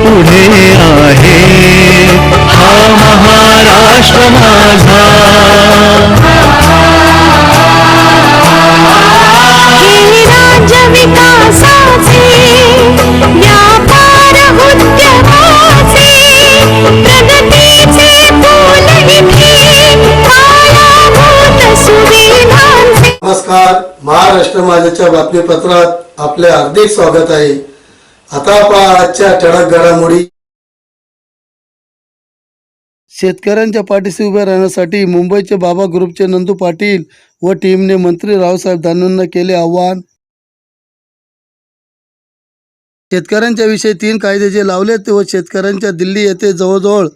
पुढे आहे. हा महाराष्ट्र माझा. राज्य विकासाचे व्यापार उद्यमाचे प्रगतीचे फूल इथे पायाभूत सुविधांचे. नमस्कार महाराष्ट्र माझ्याच्या बातमीपत्रात आपले हार्दिक स्वागत आहे. आता आजच्या ठळक घडामोडी. शेतकऱ्यांच्या पाठीशी उभे राहण्यासाठी मुंबईचे बाबा ग्रुपचे नंदू पाटील व टीमने मंत्री रावसाहेब दानवेंना केले आव्हान. शेतकऱ्यांच्या विषयी तीन कायदे जे लावलेत व शेतकऱ्यांच्या दिल्ली येथे जवळजवळ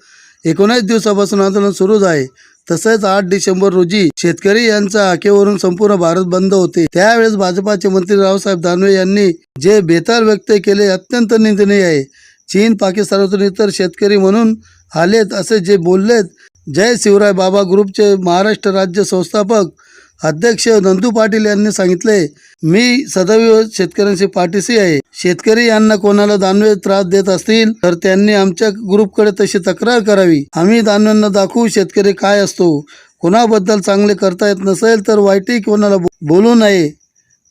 एकोणीस दिवसापासून आंदोलन सुरूच आहे. तसेच आठ डिसेंबर रोजी शेतकरी यांच्या आखेवरून संपूर्ण भारत बंद होते. त्यावेळेस भाजपाचे मंत्री रावसाहेब दानवे यांनी जे बेताल व्यक्त केले अत्यंत निंदनीय आहे. चीन पाकिस्तानातून इतर शेतकरी म्हणून आलेत असे जे बोललेत. जय शिवराय बाबा ग्रुपचे महाराष्ट्र राज्य संस्थापक अध्यक्ष नंदू पाटील यांनी सांगितले मी सदैव शेतकऱ्यांशी पाठीशी आहे. शेतकरी यांना कोणाला दानवे त्रास देत असतील तर त्यांनी आमच्या ग्रुपकडे तशी तक्रार करावी. आम्ही दानव्यांना दाखवू शेतकरी काय असतो. कोणाबद्दल चांगले करता येत नसेल तर वाईटही कोणाला बोलू नये.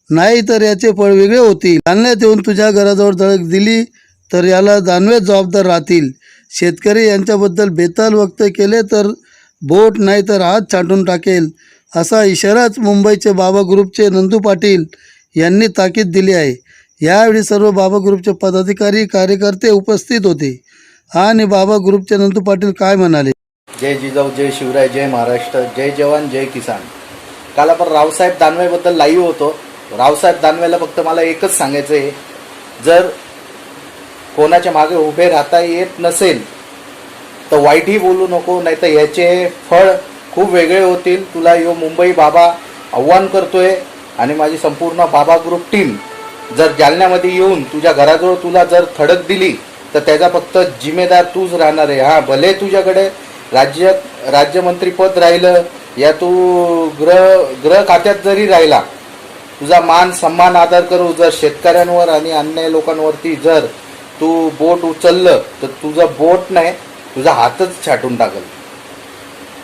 नाही तर याचे फळ वेगळे होतील. दानव्यात येऊन तुझ्या घराजवळ धडक दिली तर याला दानवे जबाबदार राहतील. शेतकरी यांच्याबद्दल बेताल वक्त केले तर बोट नाही तर हात छाटून टाकेल. असा इशाराच मुंबईचे बाबा ग्रुपचे नंदू पाटील यांनी ताकीद दिली आहे. यावेळी सर्व बाबा ग्रुपचे पदाधिकारी कार्यकर्ते उपस्थित होते. आणि बाबा ग्रुपचे नंदू पाटील काय म्हणाले? जय जिजाऊ जय शिवराय जय महाराष्ट्र जय जवान जय किसान. काल आपण रावसाहेब दानवेबद्दल लाईव्ह होतो. रावसाहेब दानवेला फक्त मला एकच सांगायचं आहे जर कोणाच्या मागे उभे राहता येत नसेल तर वाईटही बोलू नको नाही तर याचे फळ खूप वेगळे होतील. तुला यो मुंबई बाबा आव्हान करतोय आणि माझी संपूर्ण बाबा ग्रुप टीम जर जालन्यामध्ये येऊन तुझ्या घराजवळ तुला जर थडक दिली तर त्याचा फक्त जिम्मेदार तूच राहणार आहे. हां भले तुझ्याकडे राज्य राज्यमंत्रीपद राहिलं या तू ग्रह ग्रह खात्यात जरी राहिला तुझा मान सन्मान आदर करू जर शेतकऱ्यांवर आणि अन्य लोकांवरती जर तू बोट उचललं तर तुझं बोट नाही तुझा हातच छाटून टाकल.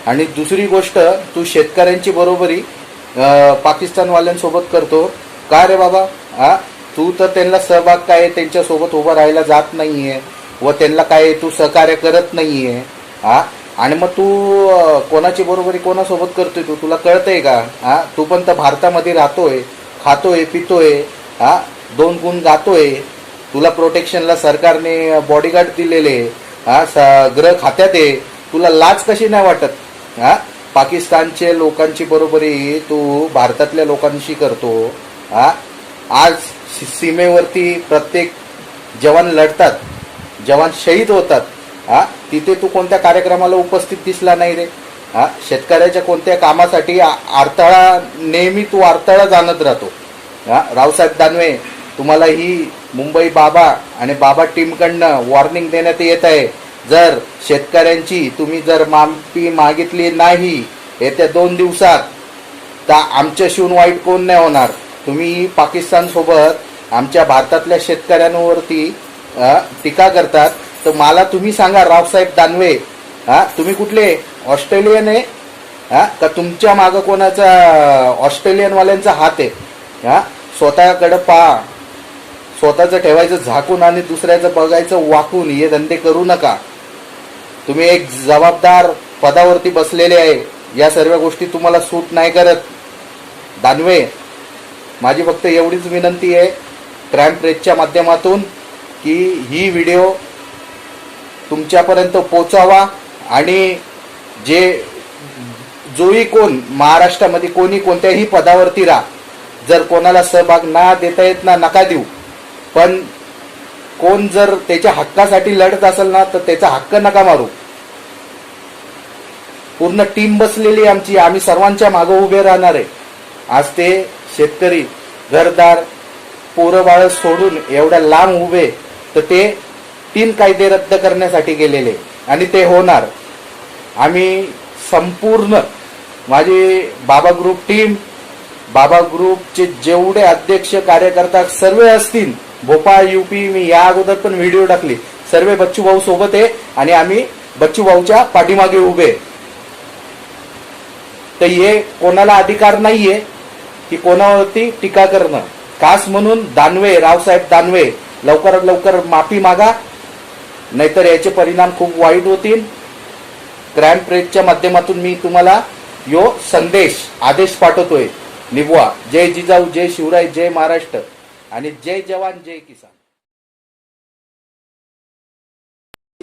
आणि दुसरी गोष्ट तू शेतकऱ्यांची बरोबरी पाकिस्तानवाल्यांसोबत करतो. का रे बाबा? हा तू तर त्यांना सहभाग काय त्यांच्यासोबत उभं राहायला जात नाही आहे व त्यांना काय तू सहकार्य करत नाही आहे हा आणि मग तू कोणाची बरोबरी कोणासोबत करतोय तू? तुला कळतंय का? हा तू पण तर भारतामध्ये राहतोय खातोय पितोय. हा दोन गुण गातोय. तुला प्रोटेक्शनला सरकारने बॉडीगार्ड दिलेले. हा स- ग्रह खात्यात आहे. तुला लाज कशी नाही वाटत? हा? पाकिस्तानचे लोकांची बरोबरी तू भारतातल्या लोकांशी करतो. हा? आज सीमेवरती प्रत्येक जवान लढतात जवान शहीद होतात. हा? तिथे तू कोणत्या कार्यक्रमाला उपस्थित दिसला नाही रे? हा? शेतकऱ्याच्या कोणत्या कामासाठी आ- नेहमी तू अडथळा जाणत राहतो. हा? रावसाहेब दानवे तुम्हाला ही मुंबई बाबा आणि बाबा टीमकडनं वॉर्निंग देण्यात येत आहे. जर शेतकऱ्यांची तुम्ही जर माफी मागितली नाही येत्या दोन दिवसात तर आमच्या शिवून वाईट कोण नाही होणार. तुम्ही पाकिस्तानसोबत आमच्या भारतातल्या शेतकऱ्यांवरती टीका करतात. तर मला तुम्ही सांगा रावसाहेब दानवे हा तुम्ही कुठले? ऑस्ट्रेलियन आहे? हा का तुमच्या मागं कोणाचा ऑस्ट्रेलियनवाल्यांचा हात आहे? हा स्वतःकडं पहा. स्वतःचं ठेवायचं झाकून आणि दुसऱ्याचं बघायचं वाकून हे धंदे करू नका. तुम्ही एक जबाबदार पदावरती बसलेले आहे. या सर्व गोष्टी तुम्हाला सूट नाही करत. दानवे माझी फक्त एवढीच विनंती आहे क्राईम प्रेसच्या माध्यमातून की ही व्हिडिओ तुमच्यापर्यंत पोचावा आणि जे जोही कोण महाराष्ट्रामध्ये कोणी कोणत्याही पदावरती राहा. जर कोणाला सहभाग ना देता येत ना नका देऊ. पण कोण जर त्याच्या हक्कासाठी लढत असेल ना तर त्याचा हक्क नका मारू. पूर्ण टीम बसलेली आमची. आम्ही सर्वांच्या मागं उभे राहणार आहे. आज ते शेतकरी घरदार पोरं बाळ सोडून एवढ्या लांब उभे तर ते तीन कायदे रद्द करण्यासाठी गेलेले. आणि ते होणार. आम्ही संपूर्ण माझी बाबा ग्रुप टीम बाबा ग्रुपचे जेवढे अध्यक्ष कार्यकर्ता सर्व असतील भोपाळ युपी मी या अगोदर पण व्हिडिओ टाकली. सर्व बच्चू भाऊ सोबत आहे आणि आम्ही बच्चू भाऊच्या पाठीमागे उभे तर हे कोणाला अधिकार नाहीये की कोणावरती टीका करणं. खास म्हणून दानवे रावसाहेब दानवे लवकरात लवकर माफी मागा नाहीतर याचे परिणाम खूप वाईट होतील. ग्रँड प्रेसच्या माध्यमातून मी तुम्हाला यो संदेश आदेश पाठवतोय. निभवा. जय जिजाऊ जय शिवराय जय महाराष्ट्र. आणि जय जवान जय किसान.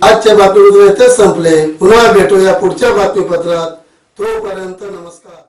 आजच्या बातमीपत्र संपले. पुन्हा भेटूया पुढच्या बातमीपत्रात. तोपर्यंत नमस्कार.